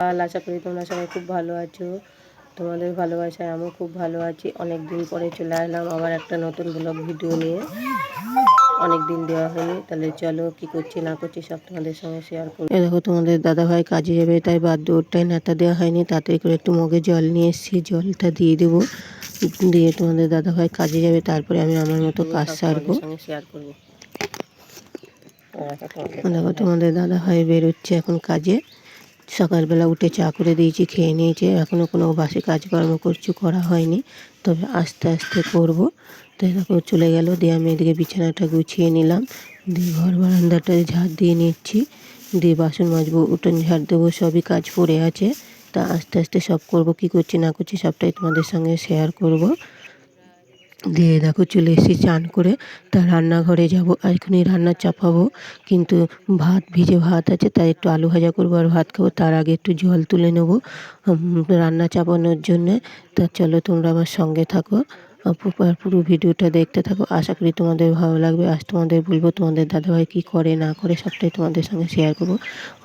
কাল আশা করি তোমরা সবাই খুব ভালো আছো। তোমাদের ভালোবাসায় আমিও খুব ভালো আছি। অনেক দিন পরে চলে আসলাম আবার একটা নতুন ব্লগ ভিডিও নিয়ে। অনেক দিন দেওয়া হয়নি তাহলে চলো কি করছি না করছি সব তোমাদের সঙ্গে শেয়ার করব। দেখো তোমাদের দাদাভাই কাজে যাবে তাই বাদ ওরটাই নেতা দেওয়া হয়নি তাতে করে একটু মগে জল নিয়ে এসেছি জলটা দিয়ে দেবো। দিয়ে তোমাদের দাদাভাই কাজে যাবে তারপরে আমি আমার মতো কাজ সারবো। শেয়ার করব। দেখো তোমাদের দাদাভাই বেরোচ্ছে এখন কাজে। সকালবেলা উঠে চা করে দিয়েছি, খেয়ে নিয়েছে। এখনও কোনো বাসে কাজকর্ম করছি, করা হয়নি। তবে আস্তে আস্তে করব। তো দেখো, চলে গেল। দিয়ে আমি এদিকে বিছানাটা গুছিয়ে নিলাম। দিয়ে ঘর বারান্দাটা ঝাড় দিয়ে নিচ্ছি। দিয়ে বাসন মাজবো, উঠোন ঝাড় দেবো, সবই কাজ পড়ে আছে। তা আস্তে আস্তে সব করব, কি করছি না করছি সবটাই তোমাদের সঙ্গে শেয়ার করব। দিয়ে দেখো চলে এসেছি, চান করে। তা রান্নাঘরে যাব এখনই রান্না চাপাবো। কিন্তু ভাত, ভিজে ভাত আছে, তাই একটু আলু ভাজা করব আর ভাত খাব। তার আগে একটু জল তুলে নেব রান্না চাপানোর জন্যে। তা চলো তোমরা আমার সঙ্গে থাকো, আর পুরো ভিডিওটা দেখতে থাকো। আশা করি তোমাদের ভালো লাগবে। আজ তোমাদের বলব তোমাদের দাদাভাই কী করে, না করে, সবটাই তোমাদের সঙ্গে শেয়ার করব।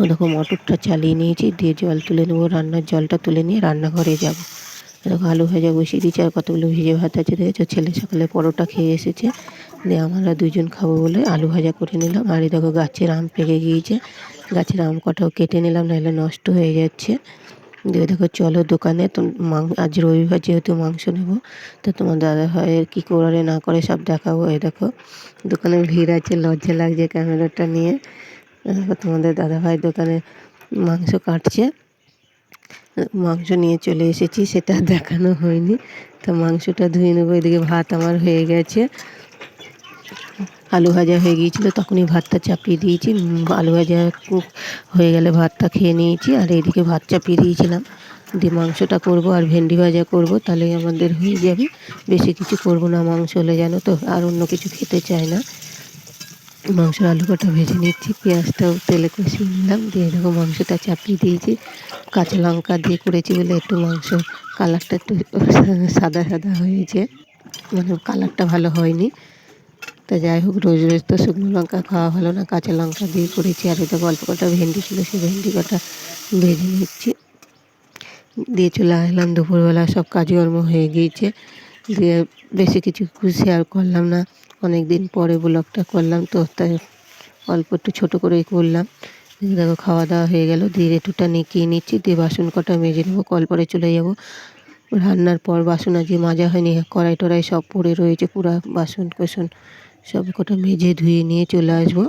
দেখো, মটরটা চালিয়ে নিয়েছি, দিয়ে জল তুলে নেব। রান্নার জলটা তুলে নিয়ে রান্নাঘরে যাব। দেখো আলু ভাজা বসিয়ে দিয়েছি আর কতগুলো ভিজে ভাত আছে দেখেছ? ছেলে সকালে পরোটা খেয়ে এসেছে। দিয়ে আমরা দুজন খাব বলে আলু ভাজা করে নিলাম। আর এই দেখো গাছের আম পেকে গিয়েছে। গাছের আম কটাও কেটে নিলাম, নাহলে নষ্ট হয়ে যাচ্ছে। দিয়ে দেখো, চলো দোকানে। তো আজ রবিবার যেহেতু মাংস নেব, তো তোমার দাদা ভাইয়ের কী করে না করে সব দেখাবো। এই দেখো, দোকানে ভিড় আছে, লজ্জা লাগছে ক্যামেরাটা নিয়ে। তোমাদের দাদা ভাই দোকানে মাংস কাটছে। মাংস নিয়ে চলে এসেছি, সেটা দেখানো হয়নি। তো মাংসটা ধুয়ে নেব, এদিকে ভাত আমার হয়ে গেছে। আলু ভাজা হয়ে গিয়েছিল, তখনই ভাতটা চাপিয়ে দিয়েছি। আলু ভাজা হয়ে গেলে ভাতটা খেয়ে নিয়েছি, আর এদিকে ভাত চাপিয়ে দিয়েছিলাম। দিয়ে মাংসটা করব আর ভেন্ডি ভাজা করব তাহলে আমাদের হয়ে যাবে। বেশি কিছু করব না মাংস হলে জানো তো, আর অন্য কিছু খেতে চায় না। মাংসের আলু কটা ভেজে নিচ্ছি, পেঁয়াজটাও, তেলে কষিয়ে নিলাম, দিয়ে দেখো মাংসটা চাপিয়ে দিয়েছি। কাঁচা লঙ্কা দিয়ে করেছি বলে একটু মাংস, কালারটা একটু সাদা সাদা হয়েছে। মানে কালারটা ভালো হয়নি। তা যাই হোক, রোজ রোজ তো শুকনো লঙ্কা খাওয়া ভালো না, কাঁচা লঙ্কা দিয়ে করেছি, আর এটা গল্প কটা ভেন্ডি ছিল সেই ভেন্ডি কটা ভেজে নিচ্ছি। দিয়ে চলে আসলাম, দুপুরবেলা সব কাজকর্ম হয়ে গিয়েছে। দিয়ে বেশি কিছু শেয়ার করলাম না। অনেক দিন পরে ব্লগটা করলাম, তো তাই অল্প একটু ছোটো করেই করলাম। দেখো খাওয়া দাওয়া হয়ে গেল, দিয়ে রেটুটা নিকিয়ে নিচ্ছি, দিয়ে বাসন কটা মেজে নেব, কল পরে চলে যাব। রান্নার পর বাসন আজকে মাজা হয়নি, কড়াই টড়াই সব পড়ে রয়েছে, পুরো বাসন কোসন সব কটা মেজে ধুয়ে নিয়ে চলে আসব।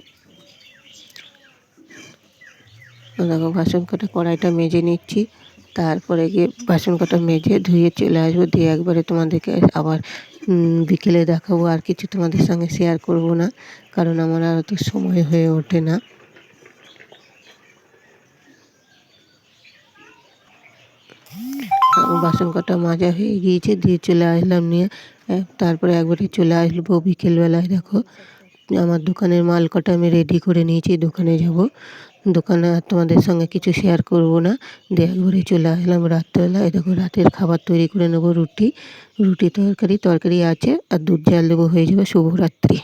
দেখো, বাসন কটা, কড়াইটা মেজে নিচ্ছি, তারপরে গিয়ে বাসন কটা মেজে ধুয়ে চলে আসব, দিয়ে একবারে তোমাদেরকে আবার বিকেলে দেখাবো আর কিছু তোমাদের সঙ্গে শেয়ার করব না, কারণ আমার আর অত সময় হয়ে ওঠে না। বাসন কটা মাজা হয়ে গিয়েছে, দিয়ে চলে আসলাম নিয়ে তারপরে একবারে চলে আসব বিকেলবেলায়, দেখো। আমার দোকানের মাল কটা আমি রেডি করে নিয়েছি, দোকানে যাব। দোকানে আর তোমাদের সঙ্গে কিছু শেয়ার করব না। দিয়ে একবারে চলে আসলাম রাত্রেবেলায় দেখো রাতের খাবার তৈরি করে নেব রুটি। রুটি তরকারি তরকারি আছে আর দুধ জাল দেবো হয়ে যাবে শুভরাত্রি।